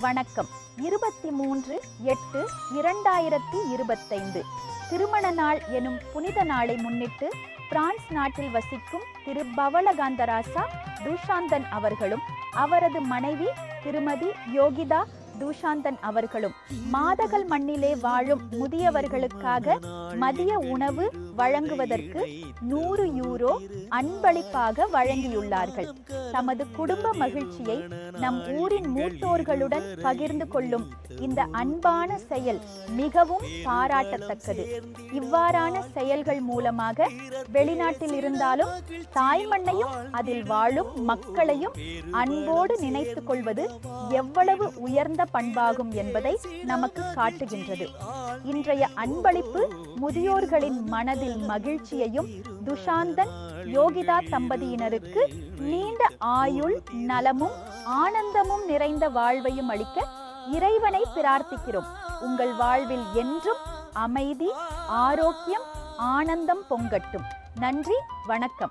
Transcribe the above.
வணக்கம். இருபத்தி மூன்று எட்டு இரண்டாயிரத்தி இருபத்தைந்து. திருமண நாள் எனும் புனித நாளை முன்னிட்டு பிரான்ஸ் நாட்டில் வசிக்கும் திரு பவளகாந்தராசா துஷாந்தன் அவர்களும் அவரது மனைவி திருமதி யோகிதா துஷாந்தன் அவர்களும் மாதகல் மண்ணிலே வாழும் முதியவர்களுக்காக மதிய உணவு வழங்குவதற்கு நூறு யூரோ அன்பளிப்பாக வழங்கியுள்ளார்கள். தமது குடும்ப மகிழ்ச்சியை நம் ஊரின் மூத்தோர்களுடன் பகிர்ந்து கொள்ளும் இந்த அன்பான செயல் மிகவும் பாராட்டத்தக்கது. இவ்வாறான செயல்கள் மூலமாக வெளிநாட்டில் இருந்தாலும் தாய்மண்ணையும் அதில் வாழும் மக்களையும் அன்போடு நினைத்துக் கொள்வது எவ்வளவு உயர்ந்த பண்பாகும் என்பதை நமக்கு காட்டுகின்றது. இன்றைய அன்பளிப்பு முதியோர்களின் மனதில் மகிழ்ச்சியையும் துஷாந்தன் யோகிதா தம்பதியினருக்கு நீண்ட ஆயுள் நலமும் ஆனந்தமும் நிறைந்த வாழ்வையும் அளிக்க இறைவனை பிரார்த்திக்கிறோம். உங்கள் வாழ்வில் என்றும் அமைதி ஆரோக்கியம் ஆனந்தம் பொங்கட்டும். நன்றி வணக்கம்.